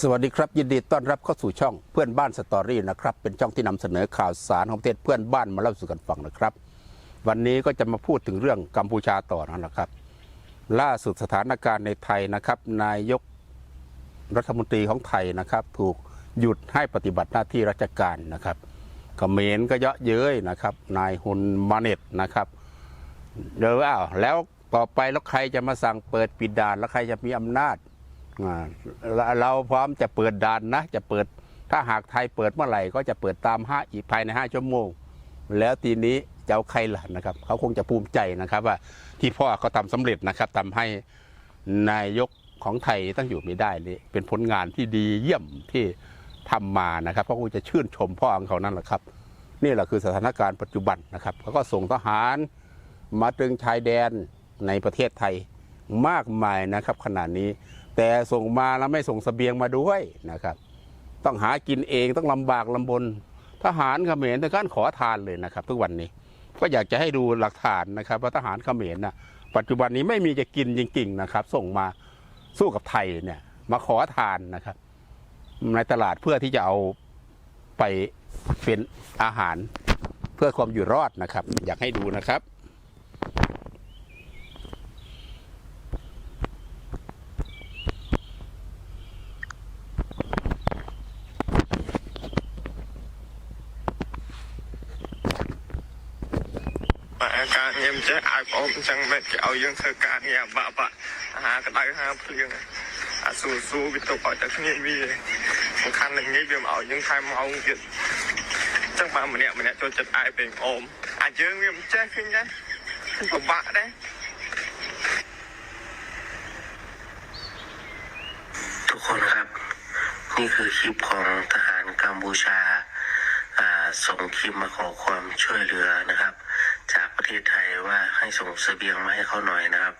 สวัสดีครับ ยินดีต้อนรับเข้าสู่ช่องเพื่อนบ้านสตอรี่นะครับเป็นช่องที่นำเสนอข่าวสารของประเทศเพื่อนบ้านมาเล่าสู่กันฟังนะครับ วันนี้ก็จะมาพูดถึงเรื่องกัมพูชาต่อนะครับ ล่าสุดสถานการณ์ในไทยนะครับ นายกรัฐมนตรีของไทยนะครับ ถูกหยุดให้ปฏิบัติหน้าที่ราชการนะครับเขมรก็เยาะเย้ยนะครับ นายฮุนมาเน็ตนะครับเดี๋ยวอ้าวแล้วต่อไปแล้วใครจะมาสั่งเปิดปิดด่านแล้วใครจะมีอำนาจ เราพร้อมจะเปิดด่านนะจะเปิดถ้าหากไทยเปิดเมื่อไหร่ก็จะเปิดตามห้าอีกภายในห้าชั่วโมง แล้วทีนี้จะเอาใครล่ะนะครับเขาคงจะภูมิใจนะครับว่าที่พ่อเขาทำสำเร็จนะครับทำให้นายกของไทยตั้งอยู่ไม่ได้เลยเป็นผลงานที่ดีเยี่ยมที่ทำมานะครับเขาคงจะชื่นชมพ่อของเขานั่นแหละครับ นี่แหละคือสถานการณ์ปัจจุบันนะครับเขาก็ส่งทหารมาตรึงชายแดนในประเทศไทยมากมายนะครับขนาดนี้ แต่ส่งมาแล้วไม่ส่งเสบียงมาด้วยนะครับ ต้องหากินเองต้องลำบากลำบนทหารเขมรถึงการขอทานเลยนะครับ ทุกวันนี้ก็อยากจะให้ดูหลักฐานนะครับ ว่าทหารเขมรนะปัจจุบันนี้ไม่มีจะกินจริงๆนะครับ ส่งมาสู้กับไทยเนี่ย มาขอทานนะครับ ในตลาดเพื่อที่จะเอาไปเป็นอาหารเพื่อความอยู่รอดนะครับ อยากให้ดูนะครับ ងារមិនចេះឲ្យបងអញ្ចឹងមិនគេឲ្យយើងធ្វើការងារបាក់បាក់អាហារក្តៅហាភ្លៀងអាស៊ូស៊ូវាទុកឲ្យតែគ្នាវាសំខាន់នឹងងាយវាមកឲ្យយើងថែមម៉ោងទៀតអញ្ចឹងបើម្នាក់ម្នាក់ចូលចិត្តអាយពេញអូមអាយើងវាមិនចេះឃើញដែរពិបាកដែរ ทุกคนครับ นี่คือคลิปของทหารกัมพูชาอ่าส่งคลิปมาขอความช่วยเหลือนะครับ จากประเ ทศไทยว่าให้ส่งเสบียงมาให้เขาหน่อยนะครับ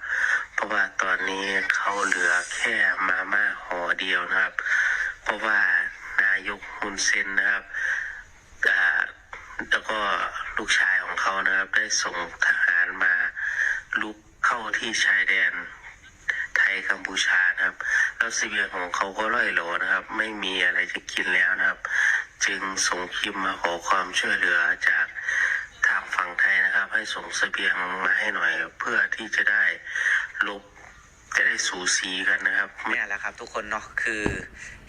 เพราะว่าตอนนี้เขาเหลือแค่มาม่าห่อเดียวนะครับ เพราะว่านายกฮุนเซนนะครับแล้วก็ลูกชายของเขานะครับ ได้ส่งทหารมาลุกเข้าที่ชายแดนไทยกัมพูชานะครับ แล้วเสบียงของเขาก็ร่อยหรอนะครับ ไม่มีอะไรจะกินแล้วนะครับ จึงส่งคลิปมาขอความช่วยเหลือจาก ทางฝั่งไทยนะครับ ให้ส่งเสบียงมาให้หน่อย เพื่อที่จะได้ลบจะได้สูสีกันนะครับเนี่ยแหละครับทุกคนเนาะคือ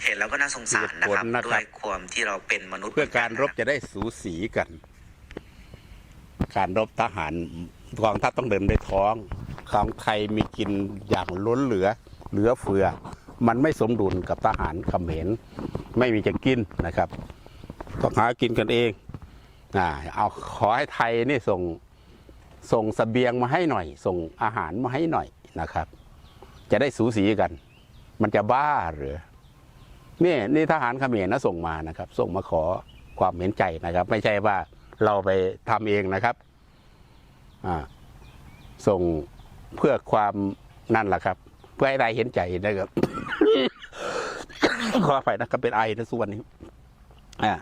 เห็นแล้วก็น่าสงสารนะครับเหตุผลนะครับด้วยความที่เราเป็นมนุษย์เพื่อการรบจะได้สูสีกัน การรบทหารกองทัพต้องเดินด้วยท้องของไทยมีกินอย่างล้นเหลือ เหลือเฟือ มันไม่สมดุลกับทหารเขมรไม่มีจะกินนะครับต้องหากินกันเอง อ่าเอาขอให้ไทยนี่ส่งส่งสเสบียงมาให้หน่อย ส่งอาหารมาให้หน่อยนะครับ จะได้สูสีกัน มันจะบ้าหรือนี่นี่ทหารเขมรนะส่งมานะครับ ส่งมาขอความเห็นใจนะครับ ไม่ใช่ว่าเราไปทำเองนะครับอ่าส่งเพื่อความนั่นแหละครับ เพื่อให้ได้เห็นใจนะครับขอไปนะครับเป็นไอนะส่วนนี้อ่า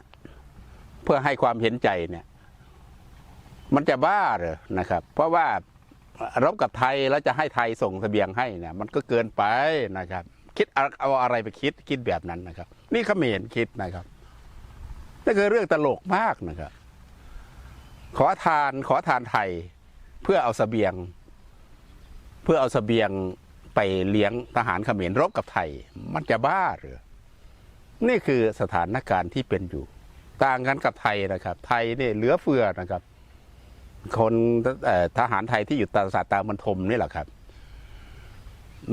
เพื่อให้ความเห็นใจเนี่ย มันจะบ้าเหรอนะครับ เพราะว่ารบกับไทยแล้วจะให้ไทยส่งเสบียงให้เนี่ย มันก็เกินไปนะครับ คิดเอาอะไรไปคิดคิดแบบนั้นนะครับ นี่เขมรคิดนะครับนี่คือเรื่องตลกมากนะครับ ขอทานขอทานไทย เพื่อเอาเสบียง เพื่อเอาเสบียงไปเลี้ยงทหารเขมรรบกับไทย มันจะบ้าหรือนี่คือสถานการณ์ที่เป็นอยู่ ต่างกันกับไทยนะครับ ไทยนี่เหลือเฟือนะครับ คนทหารไทยที่อยู่ตาสาตามันทมนี่แหละครับ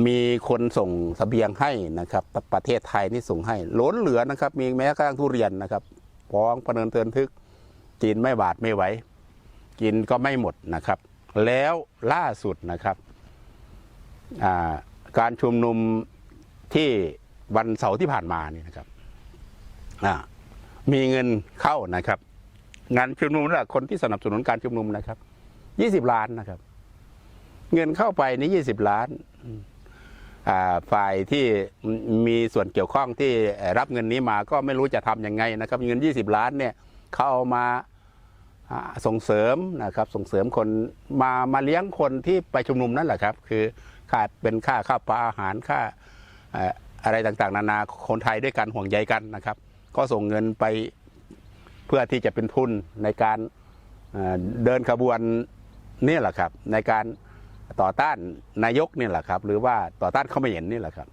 มีคนส่งเสบียงให้นะครับ ประเทศไทยนี่ส่งให้ล้นเหลือนะครับ มีแม้กระทั่งทุเรียนนะครับฟ้องประเนินเตือนทึกกินไม่บาดไม่ไหวกินก็ไม่หมดนะครับ แล้วล่าสุดนะครับการชุมนุมที่วันเสาร์ที่ผ่านมานี่นะครับอ่า มีเงินเข้านะครับ งานชุมนุมนั่นแหละคนที่สนับสนุนการชุมนุมนะครับยี่สิบล้านนะครับ เงินเข้าไปนี่ยี่สิบล้านฝ่ายที่มีส่วนเกี่ยวข้องที่รับเงินนี้มาก็ไม่รู้จะทำยังไงนะครับ เงิน 20 ล้านเนี่ยเขาเอามาส่งเสริมนะครับ ส่งเสริมคนมามาเลี้ยงคนที่ไปชุมนุมนั่นแหละครับ คือค่าเป็นค่าข้าวปลาอาหารค่าอะไรต่างๆ นานาคนไทยด้วยกันห่วงใยกันนะครับ ก็ส่งเงินไปเพื่อที่จะเป็นทุนในการเดินขบวนนี่แหละครับ ในการต่อต้านนายกนี่แหละครับ หรือว่าต่อต้านเขาไมรนี่แหละครับ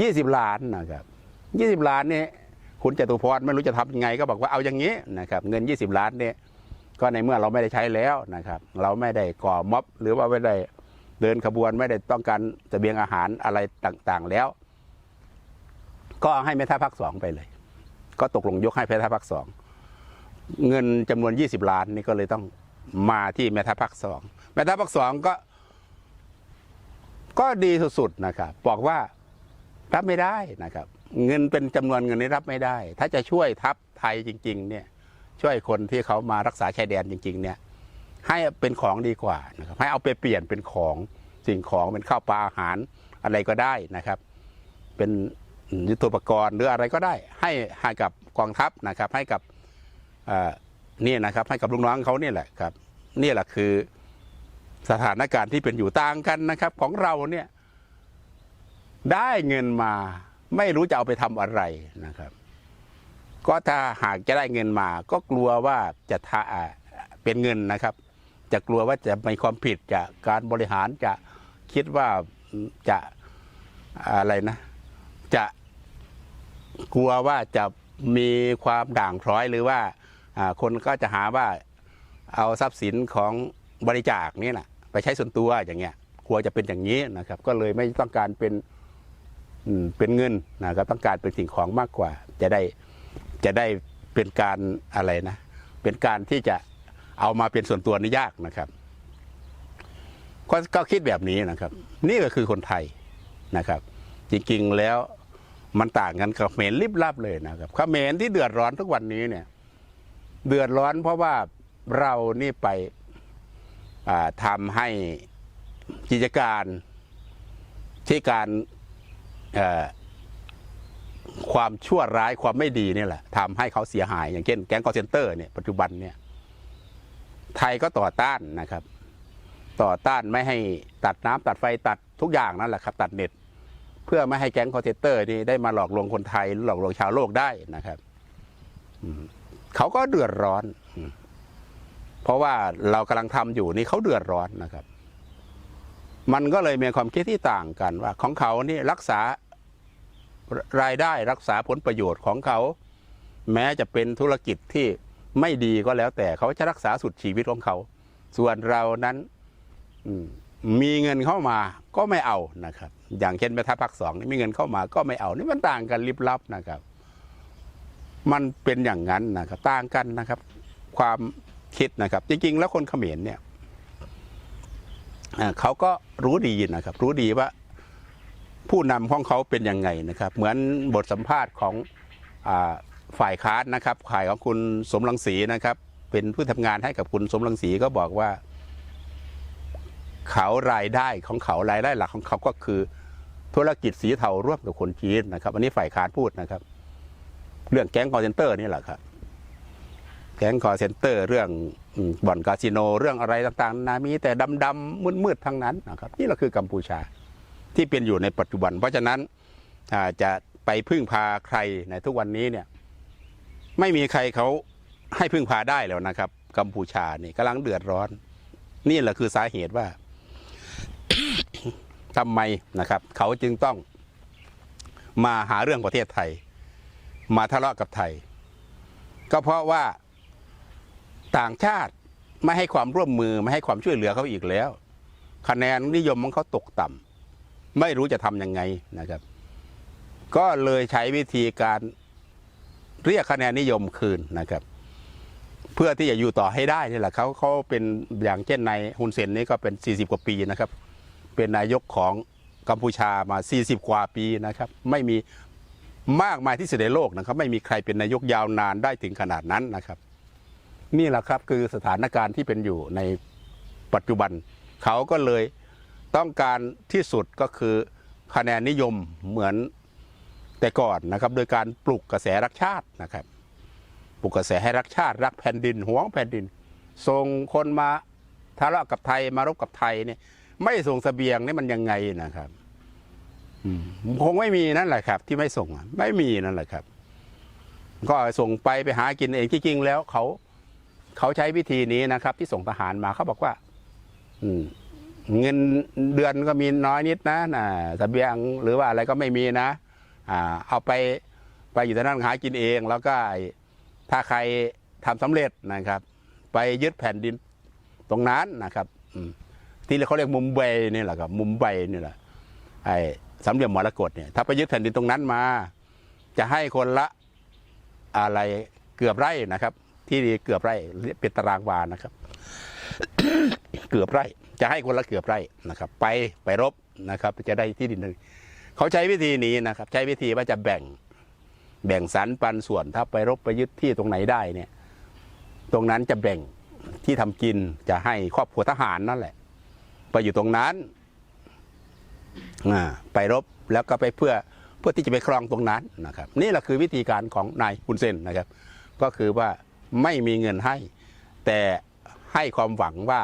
ยี่สิบล้านนะครับยี่สิบล้านนี่คุณจตุพรไม่รู้จะทำยังไงก็บอกว่าเอาอย่างนี้นะครับ เงิน20ล้านเนี่ยก็ในเมื่อเราไม่ได้ใช้แล้วนะครับ เราไม่ได้ก่อม็อบ หรือว่าไม่ได้เดินขบวนไม่ได้ต้องการเสบียงอาหารอะไรต่างๆแล้ว ก็ให้แม่ทัพภาคสองไปเลย ก็ตกลงยกให้แม่ทัพภาคสองเงินจำนวน 20 ล้านนี่ก็เลยต้องมาที่แม่ทัพภาคสองแม่ทัพภาคสองก็ ก็ดีสุดๆนะครับบอกว่ารับไม่ได้นะครับ เงินเป็นจำนวนเงินนี้รับไม่ได้ ถ้าจะช่วยทัพไทยจริง ๆ เนี่ย ช่วยคนที่เขามารักษาชายแดนจริง ๆ เนี่ย ให้เป็นของดีกว่านะครับ ให้เอาไปเปลี่ยนเป็นของสิ่งของเป็นข้าวปลาอาหารอะไรก็ได้นะครับ เป็น ยุทโธปกรณ์หรืออะไรก็ได้ ให้ให้กับกองทัพนะครับ ให้กับเนี่นะครับ ให้กับลูกน้องเขาเนี่ยแหละครับ นี่แหละคือสถานการณ์ที่เป็นอยู่ต่างกันนะครับ ของเราเนี่ยได้เงินมาไม่รู้จะเอาไปทำอะไรนะครับ ก็ถ้าหากจะได้เงินมา ก็กลัวว่าจะทะอ่าเป็นเงินนะครับ จะกลัวว่าจะมีความผิดจะการบริหารจะคิดว่าจะอะไรนะ จะ กลัวว่าจะมีความด่างพร้อยหรือว่าคนก็จะหาว่าเอาทรัพย์สินของบริจาคนี่แหละไปใช้ส่วนตัวอย่างเงี้ยกลัวจะเป็นอย่างนี้นะครับ ก็เลยไม่ต้องการเป็นเป็นเงินนะครับ ต้องการเป็นสิ่งของมากกว่า จะได้จะได้เป็นการอะไรนะ เป็นการที่จะเอามาเป็นส่วนตัวนี่ยากนะครับก็ก็คิดแบบนี้นะครับ นี่ก็คือคนไทยนะครับ จริงๆแล้ว มันต่างกันกับเขมรลิบลับเลยนะครับเขมรที่เดือดร้อนทุกวันนี้เนี่ย เดือดร้อนเพราะว่าเรานี่ไปทำให้กิจการที่การความชั่วร้ายความไม่ดีนี่แหละทำให้เขาเสียหาย อย่างเช่นแก๊งคอเซนเตอร์เนี่ยปัจจุบันเนี่ย ไทยก็ต่อต้านนะครับ ต่อต้านไม่ให้ตัดน้ำตัดไฟตัดทุกอย่างนั่นแหละครับ ตัดเน็ต เพื่อไม่ให้แก๊งคอเซนเตอร์นี่ได้มาหลอกลวงคนไทยหรือหลอกลวงชาวโลกได้นะครับเขาก็เดือดร้อน เพราะว่าเรากำลังทำอยู่นี่เขาเดือดร้อนนะครับ มันก็เลยมีความคิดที่ต่างกันว่า ของเขานี่รักษารายได้รักษาผลประโยชน์ของเขา แม้จะเป็นธุรกิจที่ไม่ดีก็แล้วแต่เขาจะรักษาสุดชีวิตของเขา ส่วนเรานั้นมีเงินเข้ามาก็ไม่เอานะครับ อย่างเช่นแม่ทัพภาคสองนี่มีเงินเข้ามาก็ไม่เอานี่มันต่างกันลิบลับนะครับ มันเป็นอย่างนั้นนะครับ ต่างกันนะครับ ความคิดนะครับ จริงๆ แล้วคนเขมรเนี่ยเขาก็รู้ดีนะครับ รู้ดีว่าผู้นำของเขาเป็นยังไงนะครับ เหมือนบทสัมภาษณ์ของอฝ่ายค้านนะครับฝ่ายของคุณสมรังสีนะครับ เป็นผู้ทำงานให้กับคุณสมรังสีก็บอกว่า เขารายได้ของเขารายได้หลักของเขาก็คือ ธุรกิจสีเทาร่วมกับคนจีนนะครับ อันนี้ฝ่ายค้านพูดนะครับ เรื่องแก๊งคอร์เซนเตอร์นี่แหละครับ แก๊งคอร์เซนเตอร์ เรื่องบ่อนคาสิโน เรื่องอะไรต่างๆ นามีแต่ดำๆมืดๆทั้งนั้นนะครับ นี่แหละคือกัมพูชาที่เป็นอยู่ในปัจจุบัน เพราะฉะนั้นจะไปพึ่งพาใครในทุกวันนี้เนี่ย ไม่มีใครเขาให้พึ่งพาได้แล้วนะครับ กัมพูชานี่กำลังเดือดร้อน นี่แหละคือสาเหตุว่า ทำไมนะครับ เขาจึงต้องมาหาเรื่องประเทศไทย มาทะเลาะกับไทย ก็เพราะว่าต่างชาติไม่ให้ความร่วมมือไม่ให้ความช่วยเหลือเขาอีกแล้ว คะแนนนิยมของเขาตกต่ำไม่รู้จะทำยังไงนะครับ ก็เลยใช้วิธีการเรียกคะแนนนิยมคืนนะครับ เพื่อที่จะอยู่ต่อให้ได้นี่แหละเขาเขาเป็นอย่างเช่นในฮุนเซนนี่ก็เป็น 40 กว่าปีนะครับ เป็นนายกของกัมพูชามา 40 กว่าปีนะครับ ไม่มีมากมายที่สุดในโลกนะครับ ไม่มีใครเป็นนายกยาวนานได้ถึงขนาดนั้นนะครับ นี่แหละครับคือสถานการณ์ที่เป็นอยู่ในปัจจุบัน เขาก็เลยต้องการที่สุดก็คือคะแนนนิยมเหมือนแต่ก่อนนะครับ โดยการปลุกกระแสรักชาตินะครับ ปลุกกระแสให้รักชาติ รักแผ่นดินหวงแผ่นดินส่งคนมาทะเลาะกับไทยมารบกับไทยเนี่ย ไม่ส่งเสบียงนี่มันยังไงนะครับคงไม่มีนั่นแหละครับ ที่ไม่ส่งไม่มีนั่นแหละครับ ก็ส่งไปไปหากินเองจริงๆแล้วเขาเขาใช้วิธีนี้นะครับ ที่ส่งทหารมาเขาบอกว่า อืเงินเดือนก็มีน้อยนิดนะนะเสบียงหรือว่าอะไรก็ไม่มีนะ อ่า เอาไปไปอยู่ที่นั่นหากินเอง แล้วก็ถ้าใครทำสำเร็จนะครับ ไปยึดแผ่นดินตรงนั้นนะครับ อืม ที่เขาเรียกมุมไบนี่แหละครับมุมไบนี่แหละไอ้สามเหลี่ยมมรกตเนี่ยถ้าไปยึดแผ่นดินตรงนั้นมา จะให้คนละอะไรเกือบไร่นะครับ ที่เกือบไร่เป็นตารางวานะครับ เกือบไร่ จะให้คนละเกือบไร่นะครับ ไปไปรบนะครับ จะได้ที่ดินหนึ่งเขาใช้วิธีนี้นะครับ ใช้วิธีว่าจะแบ่งแบ่งสรรปันส่วนถ้าไปรบไปยึดที่ตรงไหนได้เนี่ย ตรงนั้นจะแบ่งที่ทำกินจะให้ครอบครัวทหารนั่นแหละ ไปอยู่ตรงนั้นไปรบแล้วก็ไปเพื่อเพื่อที่จะไปครองตรงนั้นนะครับ นี่แหละคือวิธีการของนายคุนเซนนะครับ ก็คือว่าไม่มีเงินให้ แต่ให้ความหวังว่า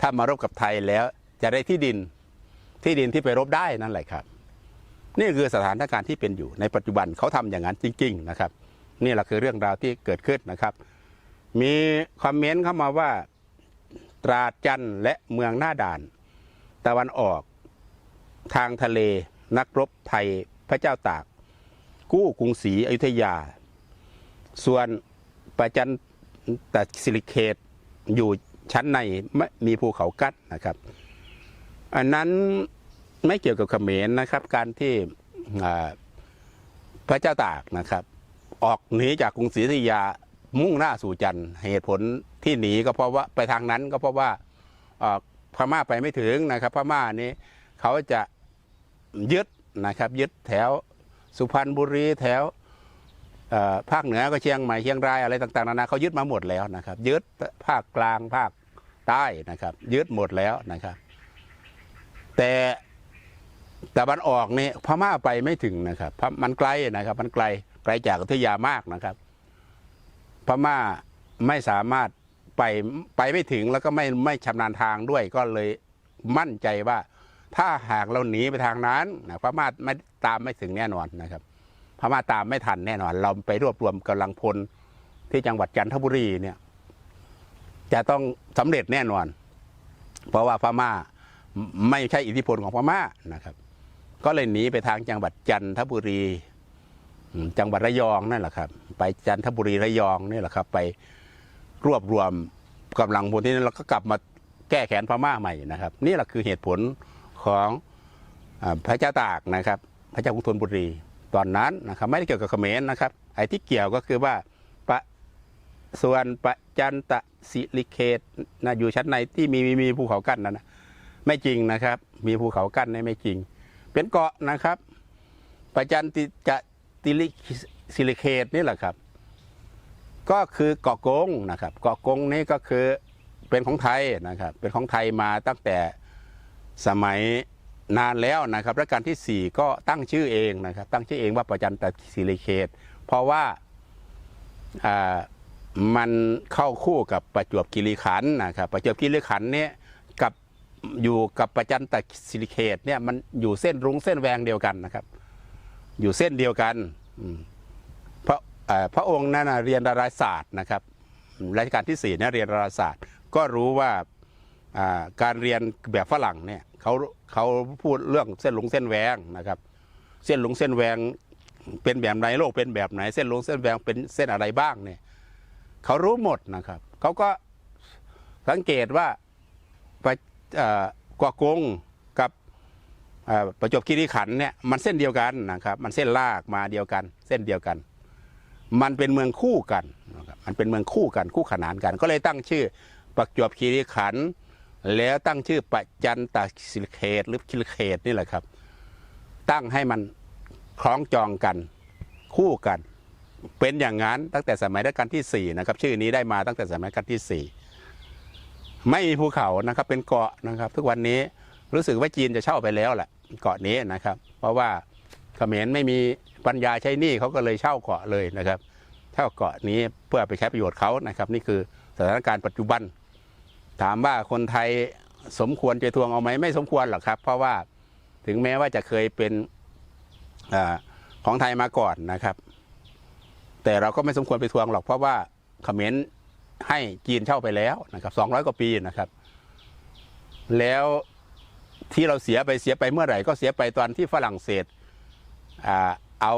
ถ้ามารบกับไทยแล้วจะได้ที่ดินที่ดินที่ไปรบได้นั่นแหละครับ นี่คือสถานการณ์ที่เป็นอยู่ในปัจจุบันเขาทำอย่างนั้นจริง ๆ นะครับ นี่แหละคือเรื่องราวที่เกิดขึ้นนะครับ มีคอมเมนต์เข้ามาว่า ตราจันและเมืองหน้าด่าน ตะวันออกทางทะเลนักรบไทยพระเจ้าตาก กู้กรุงศรีอยุธยา ส่วนประจันตสิริเขตอยู่ชั้นในไม่มีภูเขากั้นนะครับ อันนั้นไม่เกี่ยวกับเขมรนะครับ การที่พระเจ้าตากนะครับ ออกหนีจากกรุงศรีอยุธยา มุ่งหน้าสู่จันทร์เหตุผลที่หนีก็เพราะว่าไปทางนั้นก็เพราะว่าพม่าไปไม่ถึงนะครับ พม่านี้เขาจะยึดนะครับยึดแถวสุพรรณบุรีแถวภาคเหนือก็เชียงใหม่เชียงรายอะไรต่างๆนานาเขายึดมาหมดแล้วนะครับ ยึดภาคกลางภาคใต้นะครับ ยึดหมดแล้วนะครับ แต่แต่บันออกนี่พม่าไปไม่ถึงนะครับมันไกลนะครับ มันไกลไกลจากอยุธยามากนะครับ พม่าไม่สามารถไปไปไม่ถึงแล้วก็ไม่ไม่ชำนาญทางด้วยก็เลยมั่นใจว่า ถ้าหากเราหนีไปทางนั้นนะพม่าไม่ตามไม่ถึงแน่นอนนะครับพม่าตามไม่ทันแน่นอน เราไปรวบรวมกำลังพลที่จังหวัดจันทบุรีเนี่ย จะต้องสำเร็จแน่นอน เพราะว่าพม่าไม่ใช่อิทธิพลของพม่านะครับ ก็เลยหนีไปทางจังหวัดจันทบุรี จังหวัดระยองนั่นแหละครับ ไปจันทบุรีระยองนี่แหละครับ ไปรวบรวมกำลังพลที่นั่นแล้วก็กลับมาแก้แค้นพม่าใหม่นะครับ นี่แหละคือเหตุผลของอพระเจ้าตากนะครับ พระเจ้ากรุงธนบุรีตอนนั้นนะครับไม่ได้เกี่ยวกับเขมรนะครับ ไอ้ที่เกี่ยวก็คือว่าปะส่วนปะจันตสิริเขตนะอยู่ชั้นในที่มีมีมีภูเขากั้นนั่นะไม่จริงนะครับ มีภูเขากั้นนี่ไม่จริง เป็นเกาะนะครับประจันติจะ ติลิสิลิเคตนี่แหละครับ ก็คือเกาะกงนะครับ เกาะกงนี่ก็คือเป็นของไทยนะครับ เป็นของไทยมาตั้งแต่สมัยนานแล้วนะครับรัชกาลที่ 4 ก็ตั้งชื่อเองนะครับ ตั้งชื่อเองว่าประจันตสิริเคตเพราะว่ามันเข้าคู่กับประจวบคีรีขันธ์นะครับ ประจวบคีรีขันธ์เนี่ยกับอยู่กับประจันตสิริเคตเนี่ยมันอยู่เส้นรุ้งเส้นแวงเดียวกันนะครับ อยู่เส้นเดียวกัน พระพระองค์นั้นเรียนดาราศาสตร์นะครับรัชกาลที่สี่เนี่ยเรียนดาราศาสตร์ ก็รู้ว่าการเรียนแบบฝรั่งเนี่ยเขาเขาพูดเรื่องเส้นหลงเส้นแหวงนะครับ เส้นหลงเส้นแหวงเป็นแบบไหนโลกเป็นแบบไหน เส้นหลงเส้นแหวงเป็นเส้นอะไรบ้างเนี่ยเขารู้หมดนะครับเขาก็สังเกตว่าไปกวากง ประจวบคีรีขันธ์เนี่ยมันเส้นเดียวกันนะครับมันเส้นลากมาเดียวกัน เส้นเดียวกัน มันเป็นเมืองคู่กันนะครับมันเป็นเมืองคู่กันคู่ขนานกัน ก็เลยตั้งชื่อประจวบคีรีขันธ์แล้วตั้งชื่อประจันตสิริเขตหรือคิริเขตนี่แหละครับ ตั้งให้มันคล้องจองกันคู่กัน เป็นอย่างนั้นตั้งแต่สมัยรัชกาลที่สี่นะครับชื่อนี้ได้มาตั้งแต่สมัยรัชกาลที่สี่ไม่มีภูเขานะครับเป็นเกาะนะครับ ทุกวันนี้รู้สึกว่าจีนจะเช่าไปแล้วแหละ เกาะนี้นะครับ เพราะว่าเขมรไม่มีปัญญาใช้หนี้เขาก็เลยเช่าเกาะเลยนะครับเช่าเกาะนี้เพื่อไปใช้ประโยชน์เขานะครับ นี่คือสถานการณ์ปัจจุบัน ถามว่าคนไทยสมควรจะทวงเอาไหมไม่สมควรหรอกครับ เพราะว่าถึงแม้ว่าจะเคยเป็นอของไทยมาก่อนนะครับ แต่เราก็ไม่สมควรไปทวงหรอกเพราะว่าเขมรให้จีนเช่าไปแล้วนะครับสองร้อยกว่าปีนะครับ แล้ว ที่เราเสียไปเสียไปเมื่อไหร่ ก็เสียไปตอนที่ฝรั่งเศสเอา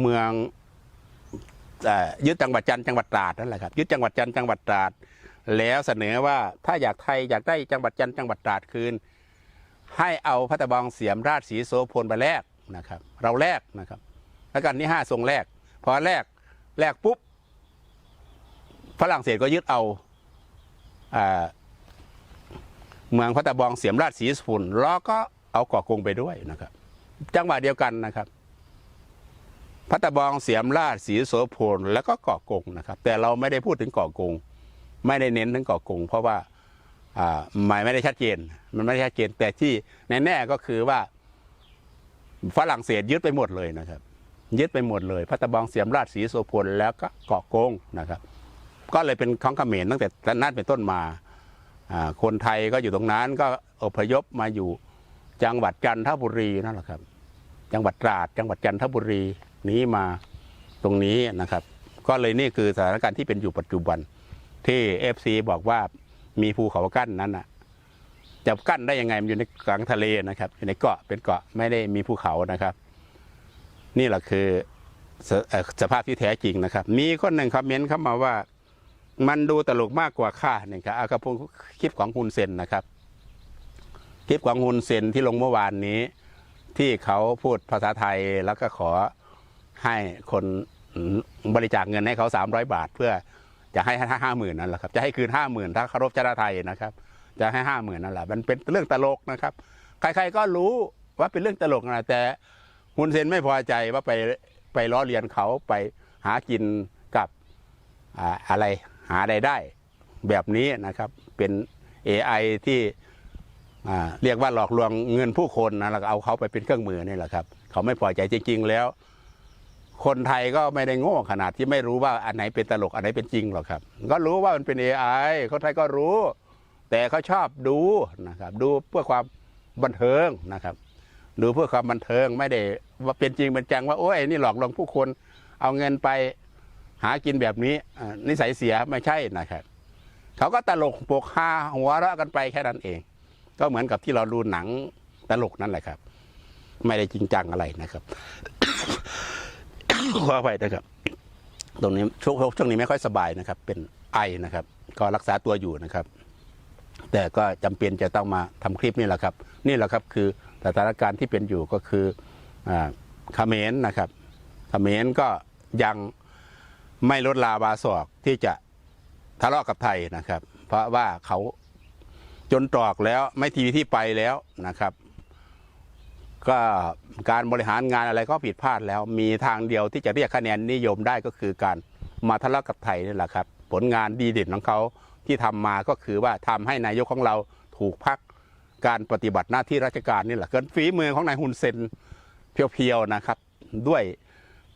เมืองอยึดจังหวัดจันทร์จังหวัดตราดนั่นแหละครับยึดจังหวัดจันทร์จังหวัดตราด แล้วเสนอว่าถ้าอยากไทยอยากได้จังหวัดจันทร์จังหวัดตราดคืน ให้เอาพระตะบองเสียมราชสีโสพลไปแลกนะครับ เราแลกนะครับแล้วกันที่ห้าทรงแลกพอแลกแลกปุ๊บฝรั่งเศสก็ยึดเอาอ่า เมืองพระตบองเสียมราชสีโสพลแล้วก็เอาเกาะกรงไปด้วยนะครับ จังหวะเดียวกันนะครับพระตบองเสียมราชสีโสพลแล้วก็เกาะกรงนะครับ แต่เราไม่ได้พูดถึงเกาะกรงไม่ได้เน้นถึงเกาะกรงเพราะว่าหมายไม่ได้ชัดเจน มันไม่ได้ชัดเจน แต่ที่แน่ๆก็คือว่าฝรั่งเศสยึดไปหมดเลยนะครับ ยึดไปหมดเลยพระตบองเสียมราชสีโสพลแล้วก็เกาะกงนะครับ ก็เลยเป็นของเขมรตั้งแต่นั้นเป็นต้นมา คนไทยก็อยู่ตรงนั้นก็อพยพมาอยู่จังหวัดจันทบุรีนั่นแหละครับ จังหวัดตราดจังหวัดจันทบุรีนี้มาตรงนี้นะครับ ก็เลยนี่คือสถานการณ์ที่เป็นอยู่ปัจจุบันที่เอฟซีบอกว่ามีภูเขากั้นนั้นน่ะจะกั้นได้ยังไงมันอยู่ในกลางทะเลนะครับอยู่ในเกาะเป็นเกาะไม่ได้มีภูเขานะครับ นี่แหละคือสเอ่อสภาพที่แท้จริงนะครับ มีคนหนึ่งคอมเมนต์เข้ามาว่า มันดูตลกมากกว่าค่าเนี่ยครับเอากระพูคลิปของฮุนเซนนะครับ คลิปของฮุนเซนที่ลงเมื่อวานนี้ ที่เขาพูดภาษาไทยแล้วก็ขอให้คนบริจาคเงินให้เขาสามร้อยบาท เพื่อจะให้ห้าหมื่นนั่นแหละครับ จะให้คืนห้าหมื่นถ้าเคารพชาติไทยนะครับ จะให้ห้าหมื่นนั่นแหละมันเป็นเรื่องตลกนะครับ ใครๆก็รู้ว่าเป็นเรื่องตลกนะแต่ฮุนเซนไม่พอใจว่าไปไปล้อเลียนเขาไปหากินกับออะไร หาใดได้แบบนี้นะครับเป็น AI ที่เรียกว่าหลอกลวงเงินผู้คนนะแล้วเอาเขาไปเป็นเครื่องมือนี่แหละครับ เขาไม่พอใจจริง ๆ แล้ว คนไทยก็ไม่ได้โง่ขนาดที่ไม่รู้ว่าอันไหนเป็นตลกอันไหนเป็นจริงหรอกครับ ก็รู้ว่ามันเป็น AI คนไทยก็รู้ แต่เขาชอบดูนะครับ ดูเพื่อความบันเทิงนะครับ ดูเพื่อความบันเทิงไม่ได้ว่าเป็นจริงเป็นจังว่าโอ้ยนี่หลอกลวงผู้คนเอาเงินไป หากินแบบนี้นิสัยเสียไม่ใช่นะครับเขาก็ตลกโปกฮาหัวเราะกันไปแค่นั้นเอง ก็เหมือนกับที่เราดูหนังตลกนั่นแหละครับ ไม่ได้จริงจังอะไรนะครับขออภัยนะครับ ตรงนี้ช่วงช่วงนี้ไม่ค่อยสบายนะครับ เป็นไอนะครับ ก็รักษาตัวอยู่นะครับ แต่ก็จำเป็นจะต้องมาทำคลิปนี่แหละครับ นี่แหละครับคือสถานการณ์ที่เป็นอยู่ก็คืออ่าเขมรนะครับเขมรก็ยัง ไม่ลดลาวาศอกที่จะทะเลาะกับไทยนะครับ เพราะว่าเขาจนตรอกแล้วไม่ทีที่ไปแล้วนะครับ ก็การบริหารงานอะไรก็ผิดพลาดแล้ว มีทางเดียวที่จะเรียกคะแนนนิยมได้ก็คือการมาทะเลาะกับไทยนี่แหละครับ ผลงานดีเด่นของเขาที่ทำมาก็คือว่าทำให้นายกของเราถูกพักการปฏิบัติหน้าที่ราชการนี่แหละเกินฝีมือของนายฮุนเซนเพียวๆนะครับ ด้วย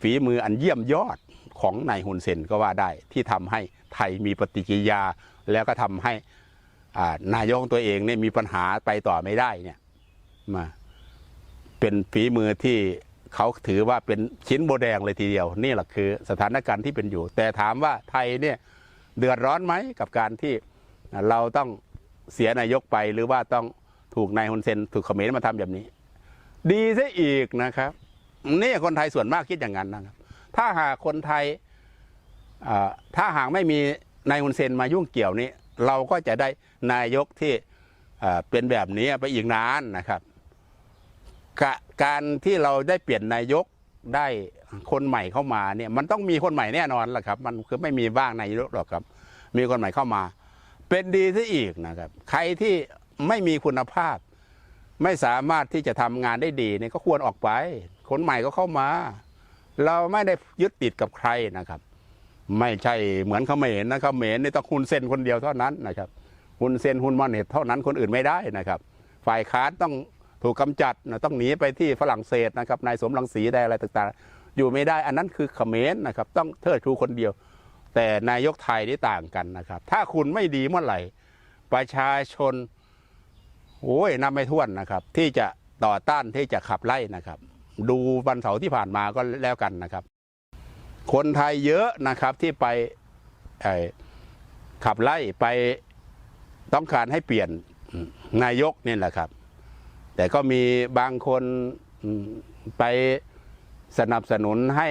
ฝีมืออันเยี่ยมยอด ของนายฮุนเซนก็ว่าได้ที่ทำให้ไทยมีปฏิกิริยา แล้วก็ทำให้นายกตัวเองเนี่ยมีปัญหาไปต่อไม่ได้เนี่ยมาเป็นฝีมือที่เขาถือว่าเป็นชิ้นโบแดงเลยทีเดียว นี่แหละคือสถานการณ์ที่เป็นอยู่ แต่ถามว่าไทยเนี่ยเดือดร้อนไหมกับการที่เราต้องเสียนายกไปหรือว่าต้องถูกนายฮุนเซนถูกเขมรมาทำแบบนี้ ดีซะอีกนะครับ นี่คนไทยส่วนมากคิดอย่างนั้นนะครับ ถ้าหากคนไทยถ้าหากไม่มีนายฮุนเซนมายุ่งเกี่ยวนี้ เราก็จะได้นายกที่เป็นแบบนี้ไปอีกนานนะครับกการที่เราได้เปลี่ยนนายกได้คนใหม่เข้ามาเนี่ยมันต้องมีคนใหม่แน่นอนแหละครับ มันคือไม่มีบ้างนายกหรอกครับ มีคนใหม่เข้ามา เป็นดีซะอีกนะครับ ใครที่ไม่มีคุณภาพ ไม่สามารถที่จะทำงานได้ดีเนี่ยก็ควรออกไป คนใหม่ก็เข้ามา เราไม่ได้ยึดติดกับใครนะครับ ไม่ใช่เหมือนเขมรนะเขมรนี่ต้องคุณเซนคนเดียวเท่านั้นนะครับคุณเซนคุณมอนเนตเท่านั้นคนอื่นไม่ได้นะครับ ฝ่ายค้านต้องถูกกำจัดนะต้องหนีไปที่ฝรั่งเศสนะครับนายสมรังสีได้อะไรต่างๆ อยู่ไม่ได้อันนั้นคือเขมรนะครับ ต้องเทิดชูคนเดียว แต่นายกไทยนี่ต่างกันนะครับ ถ้าคุณไม่ดีเมื่อไหร่ ประชาชนโอ้ยนับไม่ถ้วนนะครับ ที่จะต่อต้านที่จะขับไล่นะครับ ดูวันเสาร์ที่ผ่านมาก็แล้วกันนะครับ คนไทยเยอะนะครับที่ไปขับไล่ไปต้องการให้เปลี่ยนนายกนี่แหละครับ แต่ก็มีบางคนไปสนับสนุนให้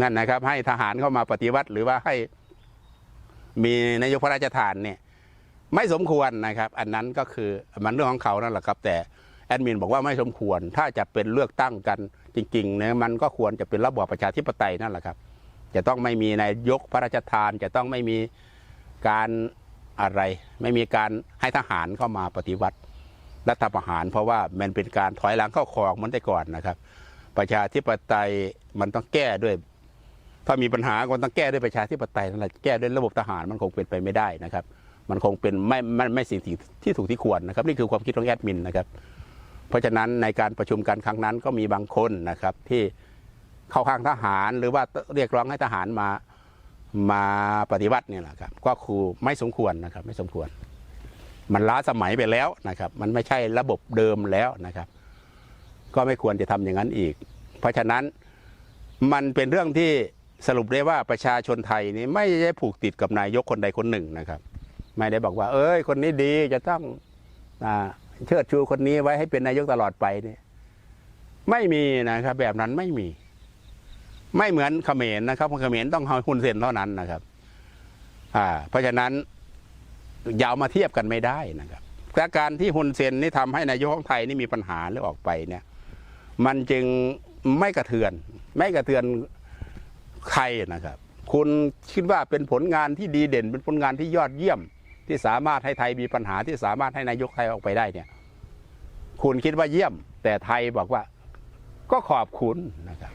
นั่นนะครับ ให้ทหารเข้ามาปฏิวัติ หรือว่าให้มีนายกพระราชทานเนี่ย ไม่สมควรนะครับ อันนั้นก็คือมันเรื่องของเขานั่นแหละครับ แต่ แอดมินบอกว่าไม่สมควร ถ้าจะเป็นเลือกตั้งกันจริงๆเนี่ยมันก็ควรจะเป็นระบอบประชาธิปไตยนั่นแหละครับ จะต้องไม่มีนายกพระราชทาน จะต้องไม่มีการอะไร ไม่มีการให้ทหารเข้ามาปฏิวัติรัฐประหาร เพราะว่ามันเป็นการถอยหลังเข้าคลองมือนแต่ก่อนนะครับ ประชาธิปไตยมันต้องแก้ด้วย ถ้ามีปัญหาก็ต้องแก้ด้วยประชาธิปไตยนั่นแหละแก้ด้วยระบบทหารมันคงเป็นไปไม่ได้นะครับ มันคงเป็นไม่ไม่ไม่สิ่งที่ถูกที่ควรนะครับ นี่คือความคิดของแอดมินนะครับ ราะฉะนั้นในการประชุมกันครั้งนั้นก็มีบางคนนะครับที่เข้าข้างทหารหรือว่าเรียกร้องให้ทหารมามาปฏิวัติเนี่ยแหละครับก็คือไม่สมควรนะครับไม่สมควร มันล้าสมัยไปแล้วนะครับ มันไม่ใช่ระบบเดิมแล้วนะครับ ก็ไม่ควรจะทำอย่างนั้นอีก เพราะฉะนั้นมันเป็นเรื่องที่สรุปได้ว่าประชาชนไทยนี่ไม่ได้ผูกติดกับนายกคนใดคนหนึ่งนะครับ ไม่ได้บอกว่า เอ้ย คนนี้ดีจะต้องอา เชิดชูคนนี้ไว้ให้เป็นนายกตลอดไปเนี่ย ไม่มีนะครับ แบบนั้นไม่มี ไม่เหมือนเขมรนะครับเขมรต้องเอาคุณเซนเท่านั้นนะครับ อ่า เพราะฉะนั้นอยาวมาเทียบกันไม่ได้นะครับแต่การที่ฮุนเซนนี่ทำให้นายกของไทยนี่มีปัญหาหรือออกไปเนี่ย มันจึงไม่กระเทือน ไม่กระเทือนใครนะครับ คุณคิดว่าเป็นผลงานที่ดีเด่น เป็นผลงานที่ยอดเยี่ยม ที่สามารถให้ไทยมีปัญหาที่สามารถให้นายกไทยออกไปได้เนี่ย คุณคิดว่าเยี่ยม แต่ไทยบอกว่า ก็ขอบคุณนะครับ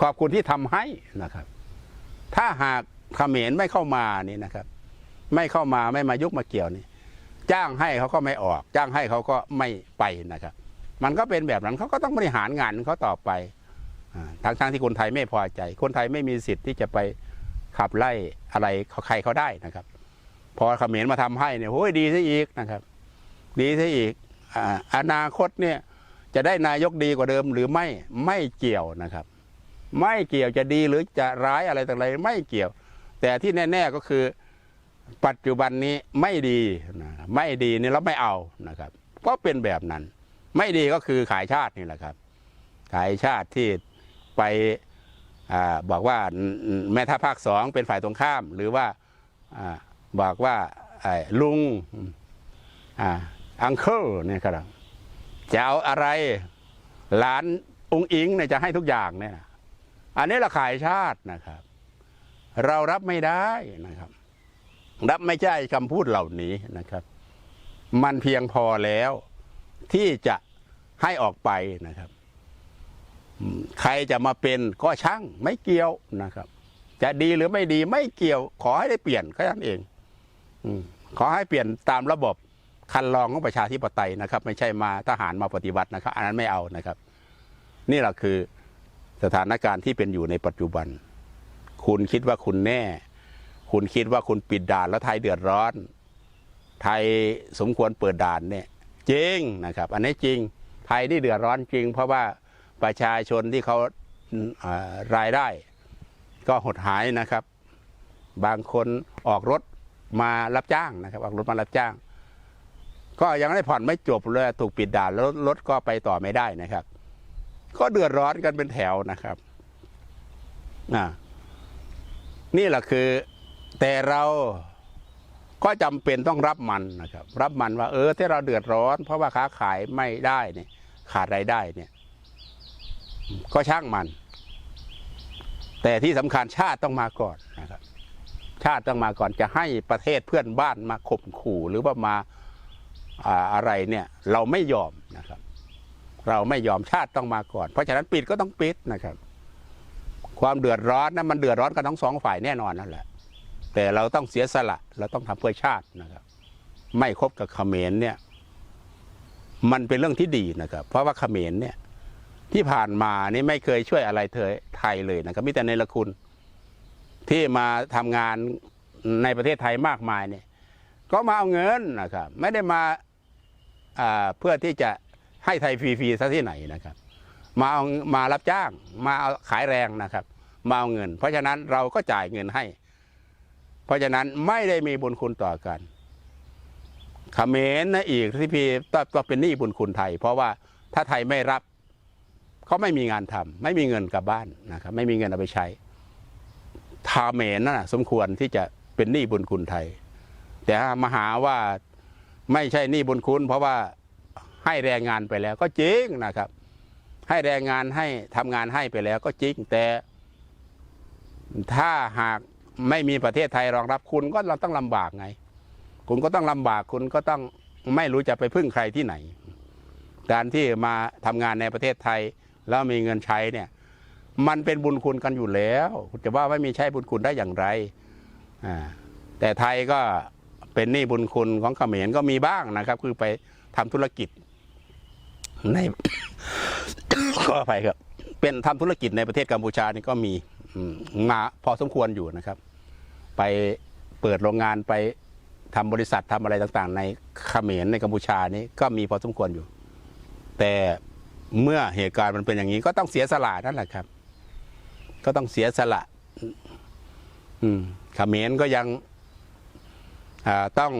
ขอบคุณที่ทำให้นะครับ ถ้าหากเขมรไม่เข้ามานี่นะครับ ไม่เข้ามาไม่มายุกมาเกี่ยวนี่ จ้างให้เขาก็ไม่ออก จ้างให้เขาก็ไม่ไปนะครับ มันก็เป็นแบบนั้นเขาก็ต้องบริหารงานเขาต่อไปอ่าทั้งทั้งที่คนไทยไม่พอใจ คนไทยไม่มีสิทธิ์ที่จะไปขับไล่อะไรเขาใครเขาได้นะครับ พอเขมรมาทำให้เนี่ยโอ้ยดีซะอีกนะครับ ดีซะอีกอาอนาคตเนี่ยจะได้นายกดีกว่าเดิมหรือไม่ไม่เกี่ยวนะครับ ไม่เกี่ยวจะดีหรือจะร้ายอะไรต่างๆไม่เกี่ยว แต่ที่แน่ ๆก็คือ ปัจจุบันนี้ไม่ดีนะไม่ดีนี่เราไม่เอานะครับ ก็เป็นแบบนั้น ไม่ดีก็คือขายชาตินี่แหละครับ ขายชาติที่ไปอบอกว่าแม่ทัพภาคสองเป็นฝ่ายตรงข้าม หรือว่า บอกว่าลุงอังเคิลเนี่ยครับจะเอาอะไรหลานองค์อิงเนี่ยจะให้ทุกอย่างเนี่ยนะอันนี้เราขายชาตินะครับ เรารับไม่ได้นะครับ รับไม่ใช่คำพูดเหล่านี้นะครับ มันเพียงพอแล้วที่จะให้ออกไปนะครับ ใครจะมาเป็นก็ช่างไม่เกี่ยวนะครับ จะดีหรือไม่ดีไม่เกี่ยวขอให้ได้เปลี่ยนแค่นั้นเอง ขอให้เปลี่ยนตามระบบคันลองของประชาธิปไตยนะครับ ไม่ใช่มาทหารมาปฏิวัตินะครับ อันนั้นไม่เอานะครับ นี่แหละคือสถานการณ์ที่เป็นอยู่ในปัจจุบัน คุณคิดว่าคุณแน่ คุณคิดว่าคุณปิดด่านแล้วไทยเดือดร้อน ไทยสมควรเปิดด่านเนี่ยจริงนะครับ อันนี้จริงไทยที่เดือดร้อนจริง เพราะว่าประชาชนที่เขาารายได้ ก็หดหายนะครับ บางคนออกรถ มารับจ้างนะครับออกรถมารับจ้าง ก็ยังไม่ได้ผ่อนไม่จบเลยถูกปิดด่านแล้วรถก็ไปต่อไม่ได้นะครับ ก็เดือดร้อนกันเป็นแถวนะครับนี่แหละคือ แต่เราก็จำเป็นต้องรับมันนะครับ รับมันว่า เออที่เราเดือดร้อน เพราะว่าค้าขายไม่ได้เนี่ย ขาดรายได้เนี่ย ก็ช่างมัน แต่ที่สำคัญชาติต้องมาก่อนนะครับ ชาติต้องมาก่อนจะให้ประเทศเพื่อนบ้านมาข่มขู่หรือว่ามาอะไรเนี่ยเราไม่ยอมนะครับ เราไม่ยอมชาติต้องมาก่อน เพราะฉะนั้นปิดก็ต้องปิดนะครับ ความเดือดร้อนนะมันเดือดร้อนกันทั้งสองฝ่ายแน่นอนนั่นแหละ แต่เราต้องเสียสละเราต้องทำเพื่อชาตินะครับ ไม่คบกับเขมรเนี่ย มันเป็นเรื่องที่ดีนะครับ เพราะว่าเขมรเนี่ยที่ผ่านมานี่ไม่เคยช่วยอะไรเธอไทยเลยนะครับมีแต่ในละคุณ ที่มาทำงานในประเทศไทยมากมายเนี่ยก็มาเอาเงินนะครับ ไม่ได้มาาเพื่อที่จะให้ไทยฟรีๆซะที่ไหนนะครับ มาเอามารับจ้าง มาเอาขายแรงนะครับ มาเอาเงิน เพราะฉะนั้นเราก็จ่ายเงินให้ เพราะฉะนั้นไม่ได้มีบุญคุณต่อกันเขมรนะอีกที่พี่ก็เป็นหนี้บุญคุณไทย เพราะว่าถ้าไทยไม่รับเขาไม่มีงานทำไม่มีเงินกลับบ้านนะครับ ไม่มีเงินเอาไปใช้ ทาเมรนั่นนะสมควรที่จะเป็นหนี้บุญคุณไทย แต่มาหาว่าไม่ใช่หนี้บุญคุณ เพราะว่าให้แรงงานไปแล้วก็จริงนะครับ ให้แรงงานให้ทำงานให้ไปแล้วก็จริงแต่ถ้าหากไม่มีประเทศไทยรองรับคุณก็เราต้องลำบากไง คุณก็ต้องลำบากคุณก็ต้องไม่รู้จะไปพึ่งใครที่ไหน การที่มาทำงานในประเทศไทย แล้วมีเงินใช้เนี่ย มันเป็นบุญคุณกันอยู่แล้วจะว่าไม่มีใช้บุญคุณได้อย่างไรแต่ไทยก็เป็นหนี้บุญคุณของเขมรก็มีบ้างนะครับ คือไปทำธุรกิจ ในขออภัยครับ เป็นทำธุรกิจในประเทศกัมพูชานี่ก็มีมาพอสมควรอยู่นะครับ ไปเปิดโรงงานไปทำบริษัททำอะไรต่างๆ ในเขมรในกัมพูชานี่ก็มีพอสมควรอยู่ แต่เมื่อเหตุการณ์มันเป็นอย่างนี้ก็ต้องเสียสละนั่นแหละครับ ก็ต้องเสียสละอืมเขมรก็ยังต้อง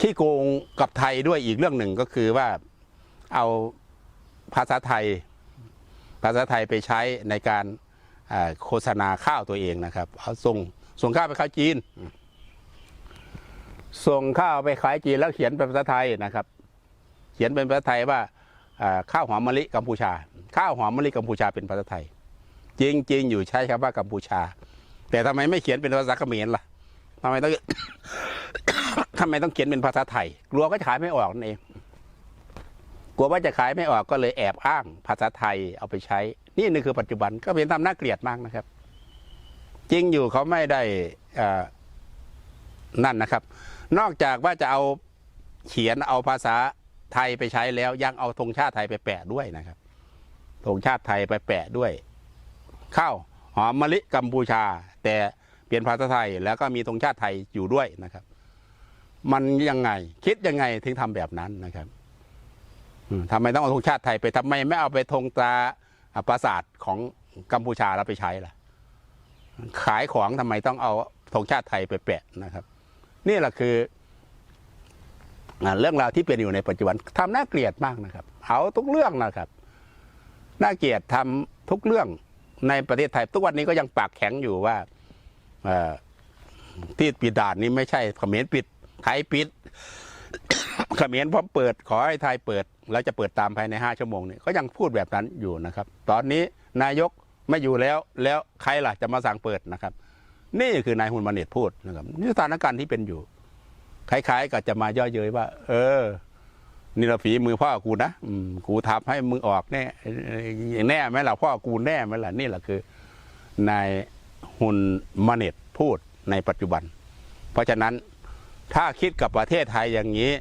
ขี้โกงกับไทยด้วยอีกเรื่องหนึ่งก็คือว่าเอาภาษาไทย ภาษาไทยไปใช้ในการโฆษณาข้าวตัวเองนะครับเอาส่งส่งข้าวไปขาวจีน ส่งข้าวไปขายจีนแล้วเขียนเป็นภาษาไทยนะครับ เขียนเป็นภาษาไทยว่าข้าวหอมมะลิกัมพูชา ข้าวหอมมะลิกัมพูชาเป็นภาษาไทย จริงๆอยู่ใช้คำว่ากัมพูชา แต่ทำไมไม่เขียนเป็นภาษาเขมรล่ะทำไมต้องทำไมต้องเขียนเป็นภาษาไทย กลัวก็ขายไม่ออกนั่นเองกลัวว่าจะขายไม่ออกก็เลยแอบอ้างภาษาไทยเอาไปใช้ นี่นี่คือปัจจุบันก็เป็นทำน่าเกลียดมากนะครับ จริงอยู่เขาไม่ได้นั่นนะครับ นอกจากว่าจะเอาเขียนเอาภาษาไทยไปใช้แล้ว ยังเอาธงชาติไทยไปแปะด้วยนะครับธงชาติไทยไปแปะด้วย ข้าวหอมมะลิกัมพูชา แต่เปลี่ยนภาษาไทยแล้วก็มีธงชาติไทยอยู่ด้วยนะครับ มันยังไง คิดยังไงถึงทำแบบนั้นนะครับทำไมต้องเอาธงชาติไทยไปทำไมไม่เอาไปธงตราปราสาทของกัมพูชาแล้วไปใช้ล่ะ ขายของทำไมต้องเอาธงชาติไทยไปแปะนะครับ นี่แหละคือเรื่องราวที่เป็นอยู่ในปัจจุบันทำน่าเกลียดมากนะครับ เอาทุกเรื่องนะครับ น่าเกลียดทำทุกเรื่อง ในประเทศไทยทุกวันนี้ก็ยังปากแข็งอยู่ว่าที่ปิดด่านนี้ไม่ใช่เขมรปิดไทยปิดเขมรพร้อมเปิด ขอให้ไทยเปิดแล้วจะเปิดตามภายในห้าชั่วโมงเนี่ยก็ยังพูดแบบนั้นอยู่นะครับ ตอนนี้นายกไม่อยู่แล้วแล้วใครล่ะจะมาสั่งเปิดนะครับ นี่คือนายฮุนมาเนตพูดนะครับนี่สถานการณ์ที่เป็นอยู่คล้ายๆกับจะมาย่อเย้ยว่า เออ นี่เราฝีมือพ่อกูนะอืมกูทำให้มึงออกแน่แน่ไหมล่ะพ่อกูแน่ไหมล่ะนี่แหละคือนายฮุนมาเนตพูดในปัจจุบัน เพราะฉะนั้นถ้าคิดกับประเทศไทยอย่างนี้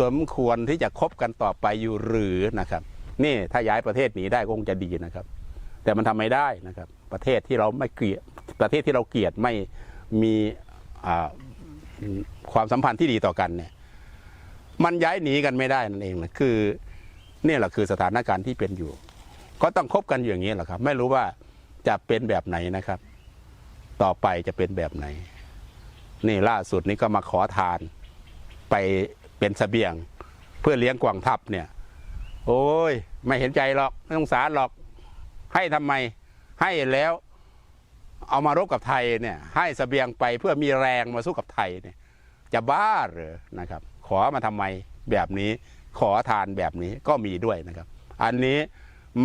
สมควรที่จะคบกันต่อไปอยู่หรือนะครับ นี่ถ้าย้ายประเทศหนีได้คงจะดีนะครับ แต่มันทำไม่ได้นะครับ ประเทศที่เราไม่เกลียดประเทศที่เราเกลียดไม่มีความสัมพันธ์ที่ดีต่อกันเนี่ย มันย้ายหนีกันไม่ได้นั่นเองนะคือเนี่แหละคือสถานการณ์ที่เป็นอยู่ ก็ต้องคบกันอยู่อย่างนี้แหละครับ ไม่รู้ว่าจะเป็นแบบไหนนะครับ ต่อไปจะเป็นแบบไหน นี่ล่าสุดนี้ก็มาขอทาน ไปเป็นเสบียง เพื่อเลี้ยงกวางทัพเนี่ย โอ้ย ไม่เห็นใจหรอกไม่สงสารหรอก ให้ทำไม ให้แล้วเอามารบกับไทยเนี่ย ให้เสบียงไปเพื่อมีแรงมาสู้กับไทยเนี่ย จะบ้าหรือนะครับ ขอมาทำไมแบบนี้ขอทานแบบนี้ก็มีด้วยนะครับ อันนี้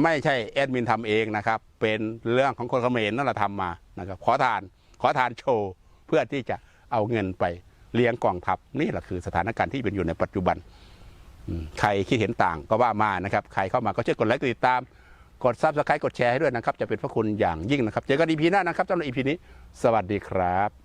ไม่ใช่แอดมินทำเองนะครับ เป็นเรื่องของคนเขมรนั่นแหละทำมานะครับ ขอทานขอทานโชว์เพื่อที่จะเอาเงินไปเลี้ยงกองทัพนี่แหละคือสถานการณ์ที่เป็นอยู่ในปัจจุบันใครคิดเห็นต่างก็ว่ามานะครับ ใครเข้ามาก็ช่วยกดไลค์กดติดตาม กดซับสไครต์กดแชร์ให้ด้วยนะครับ จะเป็นพระคุณอย่างยิ่งนะครับ เจอกันอีพีหน้านะครับสำหรับอีพีนี้ สวัสดีครับ